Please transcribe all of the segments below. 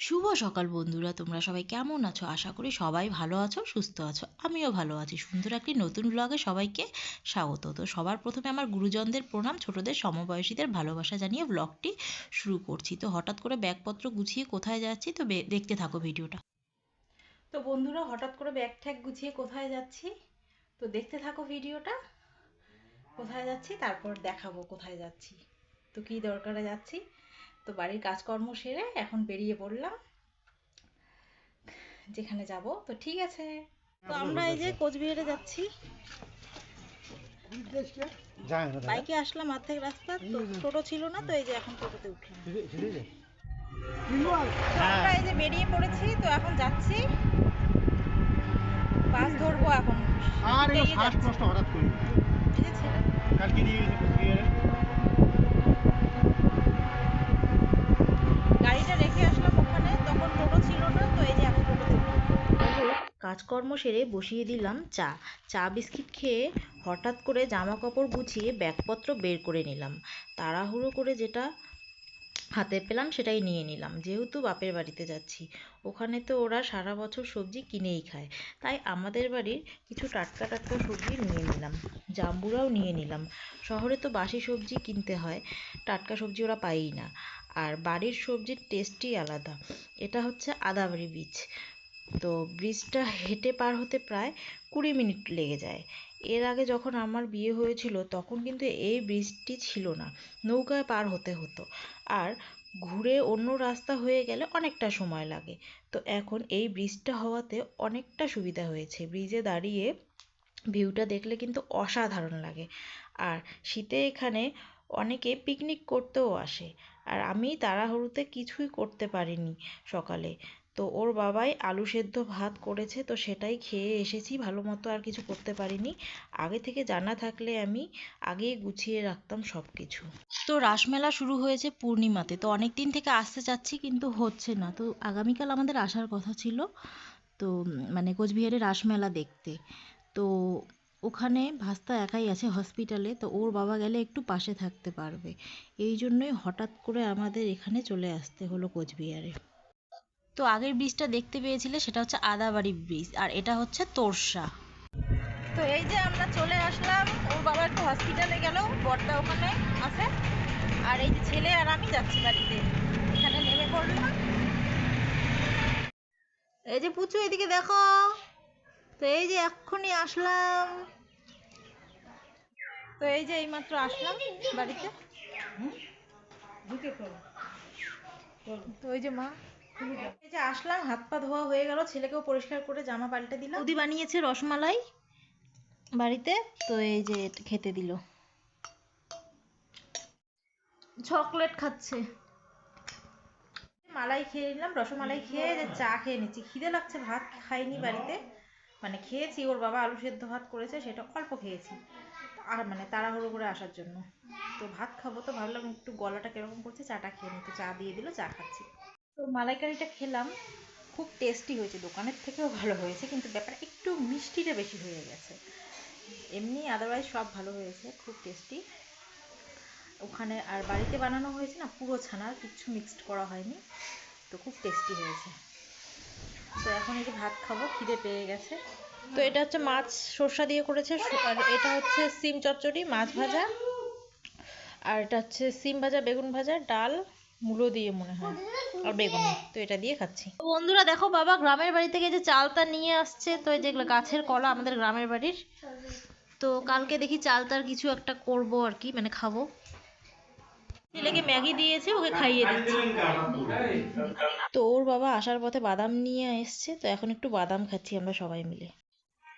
শুভ সকাল বন্ধুরা, তোমরা সবাই কেমন আছো? আশা করি সবাই ভালো আছো, সুস্থ আছো। আমিও ভালো আছি। সুন্দর একটি নতুন ব্লগে সবাইকে স্বাগত। তো সবার প্রথমে আমার গুরুজনদের প্রণাম, ছোটদের সমবয়সীদের ভালোবাসা জানিয়ে ব্লগটি শুরু করছি। তো হঠাৎ করে ব্যাগপত্র গুছিয়ে কোথায় যাচ্ছি? তো দেখতে থাকো ভিডিওটা। তো বন্ধুরা, হঠাৎ করে ব্যাগ ঠ্যাগ গুছিয়ে কোথায় যাচ্ছি? তো দেখতে থাকো ভিডিওটা। কোথায় যাচ্ছি? তারপর দেখাবো কোথায় যাচ্ছি। তো কী দরকারে যাচ্ছি? তো বাড়ির কাজকর্ম সেরে এখন বেরিয়ে পড়লাম যেখানে যাব। তো ঠিক আছে। তো আমরা এই যে কোচবিহারে যাচ্ছি। বাইকে আসলাম অর্ধেক রাস্তা তো টোটো ছিল না তো এই যে এখন টোটোতে উঠলাম। আমরা এই যে বেরিয়ে পড়েছি তো এখন যাচ্ছি। বাস ধরবো এখন। আর এই। শ্বাসকষ্ট হঠাৎ করি। এই যে ছেলে। কালকে নিয়ে গেছে কুচবিহারে গাড়িটা রেখে আসলাম ওখানে তখন টোটো ছিল না তো এই যে এখন টোটোতে কাজকর্ম সেরে বসিয়ে দিলাম চা। চা বিস্কিট খেয়ে হঠাৎ করে জামা কাপড় গুছিয়ে ব্যাগপত্র বের করে নিলাম। তাড়াহুড়ো করে যেটা হাতে পেলাম সেটাই নিয়ে নিলাম। যেহেতু বাপের বাড়িতে যাচ্ছি, ওখানে তো ওরা সারা বছর সবজি কিনেই খায়। তাই আমাদের বাড়ির কিছু টাটকা টাটকা সবজি নিয়ে নিলাম, জাম্বুরাও নিয়ে নিলাম। শহরে তো বাসি সবজি কিনতে হয়, টাটকা সবজি ওরা পায়ই না। আর বাড়ির সবজির টেস্টই আলাদা। এটা হচ্ছে আদাবাড়ি বীজ। তো ব্রিজটা হেঁটে পার হতে প্রায় কুড়ি মিনিট লেগে যায়। এর আগে যখন আমার বিয়ে হয়েছিল, তখন কিন্তু এই ব্রিজটি ছিল না, নৌকায় পার হতে হতো। আর ঘুরে অন্য রাস্তা হয়ে গেলে অনেকটা সময় লাগে। তো এখন এই ব্রিজটা হওয়াতে অনেকটা সুবিধা হয়েছে। ব্রিজে দাঁড়িয়ে ভিউটা দেখলে কিন্তু অসাধারণ লাগে। আর শীতে এখানে অনেকে পিকনিক করতেও আসে। আর আমি তাড়াহুড়োতে কিছুই করতে পারিনি সকালে। তো ওর বাবাই আলু সেদ্ধ ভাত করেছে, তো সেটাই খেয়ে এসেছি। ভালো মতো আর কিছু করতে পারিনি। আগে থেকে জানা থাকলে আমি আগেই গুছিয়ে রাখতাম সব কিছু তো রাসমেলা শুরু হয়েছে পূর্ণিমাতে, তো অনেক দিন থেকে আসতে চাচ্ছি কিন্তু হচ্ছে না। তো আগামীকাল আমাদের আসার কথা ছিল, তো মানে কোচবিহারে রাসমেলা দেখতে। তো ওখানে ভাস্তা একাই আছে হসপিটালে, তো ওর বাবা গেলে একটু পাশে থাকতে পারবে। এই জন্যই হঠাৎ করে আমাদের এখানে চলে আসতে হলো কোচবিহারে। তো আগের ব্রিজটা দেখতে পেয়েছিলে, সেটা হচ্ছে আদাবাড়ি ব্রিজ, আর এটা হচ্ছে তোরসা। তো এই যে আমরা চলে আসলাম, ওর বাবা একটু হসপিটালে গেল বরটা ওখানে আছে। আর এই যে ছেলে আর আমি যাচ্ছি বাড়িতে। এখানে নেমে পড়লাম। এই যে পুচু, এদিকে দেখো। তো এই যে এক্ষুনি আসলাম। তো এই যে এইমাত্র আসলাম বাড়িতে। তো ওই যে মা এই যে আসলাম হাত পা ধোয়া হয়ে গেল ছেলেকেও পরিষ্কার করে জামা পাল্টে দিলাম। বানিয়েছে রসমালাই বাড়িতে তো এই যে খেতে দিল। চকলেট খাচ্ছে। মালাই খেয়ে নিলাম রসমালাই খেয়ে যে চা খেয়ে নিচ্ছি। খিদে লাগছে ভাত খাইনি বাড়িতে। মানে খেয়েছি ওর বাবা আলু সেদ্ধ ভাত করেছে সেটা অল্প খেয়েছি। আর মানে তাড়াহুড়ো করে আসার জন্য। তো ভাত খাব তো ভাবলাম একটু গলাটা কীরকম করছে চাটা খেয়ে নিই। তো চা দিয়ে দিল চা খাচ্ছি। তো মালাইকারিটা খেলাম। খুব টেস্টি হয়েছে, দোকানের থেকেও ভালো হয়েছে, কিন্তু ব্যাপার একটু মিষ্টিটা বেশি হয়ে গেছে। এমনি আদারওয়াইজ সব ভালো হয়েছে, খুব টেস্টি ওখানে আর বাড়িতে বানানো হয়েছে না, পুরো ছানা কিচ্ছু মিক্সড করা হয়নি, তো খুব টেস্টি হয়েছে। তো এখন এই যে ভাত খাব, খিদে পেয়ে গেছে। তো এটা হচ্ছে মাছ সর্ষা দিয়ে করেছে, আর এটা হচ্ছে সিম চচ্চড়ি, মাছ ভাজা। আর এটা হচ্ছে সিম ভাজা, বেগুন ভাজা, ডাল মূলো দিয়ে মনে হয়। আর বেগুন। তো এটা দিয়ে খাচ্ছি। তো বন্ধুরা দেখো বাবা গ্রামের বাড়ি থেকে যে চালটা নিয়ে আসছে তো এই যেগুলো গাছের কলা আমাদের গ্রামের বাড়ির। তো কালকে দেখি চালটার কিছু একটা করব আর কি মানে খাব। ছেলেকে ম্যাগি দিয়েছে ওকে খাইয়ে দিচ্ছি। তো ওর বাবা আসার পথে বাদাম নিয়ে এসছে তো এখন একটু বাদাম খাচ্ছি আমরা সবাই মিলে।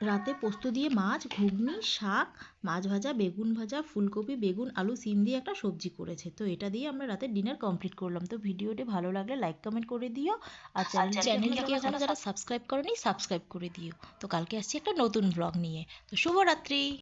রাতে পোস্ত দিয়ে মাছ ঘুগনি শাক মাছ ভাজা বেগুন ভাজা ফুলকপি বেগুন আলু সিম দিয়ে একটা সবজি করেছে। তো এটা দিয়ে আমরা রাতে ডিনার কমপ্লিট করলাম। তো ভিডিওটি ভালো লাগলে লাইক কমেন্ট করে দিও। আর চ্যানেলটিকে এখনও যারা সাবস্ক্রাইব করেনি সাবস্ক্রাইব করে দিও। তো কালকে আসছি একটা নতুন ব্লগ নিয়ে। তো শুভরাত্রি!